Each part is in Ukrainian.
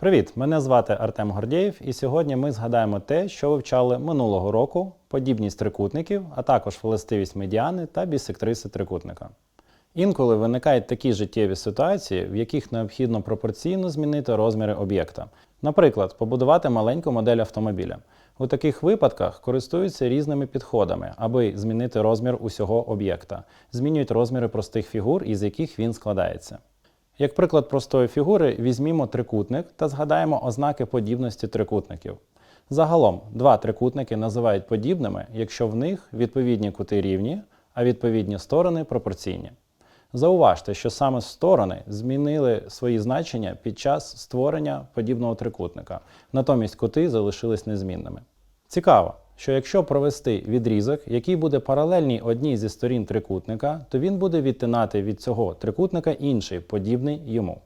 Привіт! Мене звати Артем Гордєєв, і сьогодні ми згадаємо те, що вивчали минулого року, подібність трикутників, а також властивість медіани та бісектриси трикутника. Інколи виникають такі життєві ситуації, в яких необхідно пропорційно змінити розміри об'єкта. Наприклад, побудувати маленьку модель автомобіля. У таких випадках користуються різними підходами, аби змінити розмір усього об'єкта, змінюють розміри простих фігур, із яких він складається. Як приклад простої фігури, візьмімо трикутник та згадаємо ознаки подібності трикутників. Загалом, два трикутники називають подібними, якщо в них відповідні кути рівні, а відповідні сторони пропорційні. Зауважте, що саме сторони змінили свої значення під час створення подібного трикутника, натомість кути залишились незмінними. Цікаво, що якщо провести відрізок, який буде паралельний одній зі сторін трикутника, то він буде відтинати від цього трикутника інший, подібний йому.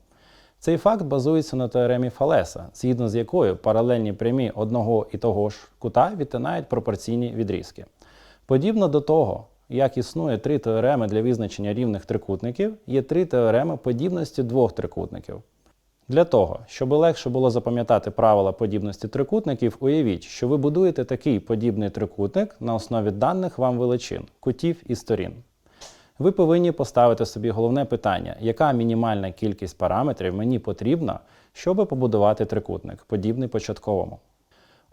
Цей факт базується на теоремі Фалеса, згідно з якою паралельні прямі одного і того ж кута відтинають пропорційні відрізки. Подібно до того, як існує три теореми для визначення рівних трикутників, є три теореми подібності двох трикутників. Для того, щоб легше було запам'ятати правила подібності трикутників, уявіть, що ви будуєте такий подібний трикутник на основі даних вам величин, кутів і сторін. Ви повинні поставити собі головне питання, яка мінімальна кількість параметрів мені потрібна, щоб побудувати трикутник, подібний початковому.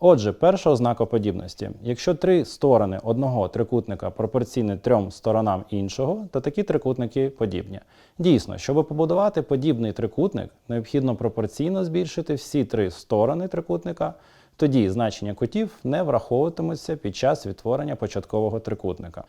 Отже, перша ознака подібності. Якщо три сторони одного трикутника пропорційні трьом сторонам іншого, то такі трикутники подібні. Дійсно, щоб побудувати подібний трикутник, необхідно пропорційно збільшити всі три сторони трикутника, тоді значення кутів не враховуватимуться під час відтворення початкового трикутника.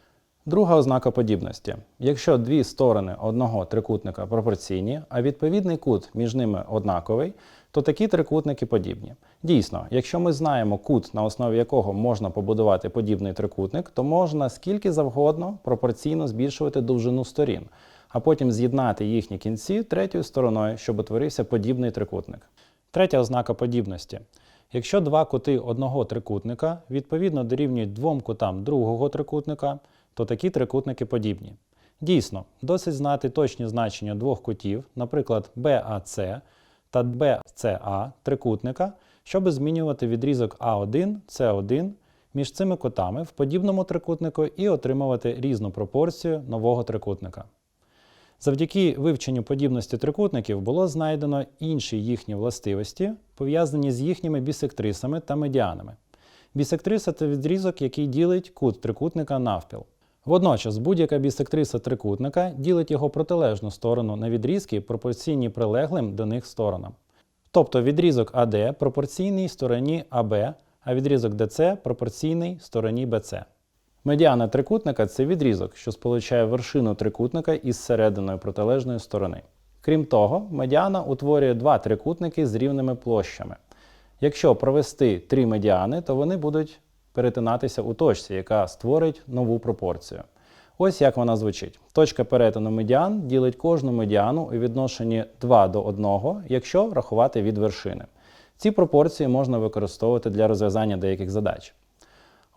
Друга ознака подібності. Якщо дві сторони одного трикутника пропорційні, а відповідний кут між ними однаковий, то такі трикутники подібні. Дійсно, якщо ми знаємо кут, на основі якого можна побудувати подібний трикутник, то можна скільки завгодно пропорційно збільшувати довжину сторін, а потім з'єднати їхні кінці третьою стороною, щоб утворився подібний трикутник. Третя ознака подібності. Якщо два кути одного трикутника відповідно дорівнюють двом кутам другого трикутника, то такі трикутники подібні. Дійсно, досить знати точні значення двох кутів, наприклад, BAC та BCA трикутника, щоб змінювати відрізок А1, С1 між цими кутами в подібному трикутнику і отримувати різну пропорцію нового трикутника. Завдяки вивченню подібності трикутників було знайдено інші їхні властивості, пов'язані з їхніми бісектрисами та медіанами. Бісектриса це відрізок, який ділить кут трикутника навпіл. Водночас будь-яка бісектриса трикутника ділить його протилежну сторону на відрізки, пропорційні прилеглим до них сторонам. Тобто відрізок АД пропорційний стороні АБ, а відрізок ДЦ пропорційний стороні БЦ. Медіана трикутника це відрізок, що сполучає вершину трикутника із серединою протилежної сторони. Крім того, медіана утворює два трикутники з рівними площами. Якщо провести три медіани, то вони будуть перетинатися у точці, яка створить нову пропорцію. Ось як вона звучить. Точка перетину медіан ділить кожну медіану у відношенні 2 до 1, якщо рахувати від вершини. Ці пропорції можна використовувати для розв'язання деяких задач.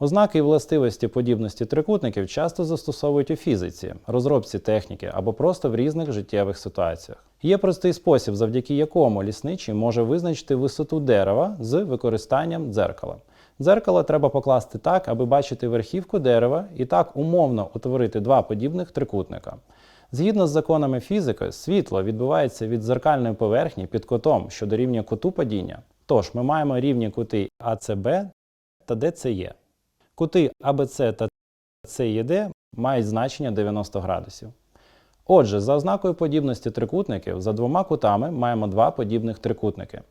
Ознаки і властивості подібності трикутників часто застосовують у фізиці, розробці техніки або просто в різних життєвих ситуаціях. Є простий спосіб, завдяки якому лісничий може визначити висоту дерева з використанням дзеркала. Дзеркало треба покласти так, аби бачити верхівку дерева і так умовно утворити два подібних трикутника. Згідно з законами фізики, світло відбувається від зеркальної поверхні під кутом, що дорівнює куту падіння. Тож ми маємо рівні кути АЦБ та ДЦЕ. Кути АБЦ та СЕД мають значення 90 градусів. Отже, за ознакою подібності трикутників, за двома кутами маємо два подібних трикутники.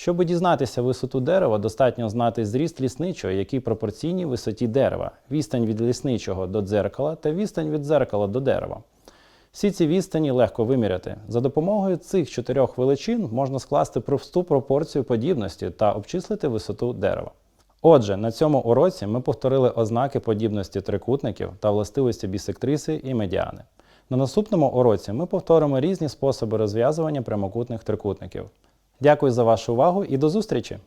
Щоб дізнатися висоту дерева, достатньо знати зріст лісничого, який пропорційний висоті дерева, відстань від лісничого до дзеркала та відстань від дзеркала до дерева. Всі ці відстані легко виміряти. За допомогою цих чотирьох величин можна скласти просту пропорцію подібності та обчислити висоту дерева. Отже, на цьому уроці ми повторили ознаки подібності трикутників та властивості бісектриси і медіани. На наступному уроці ми повторимо різні способи розв'язування прямокутних трикутників. Дякую за вашу увагу і до зустрічі!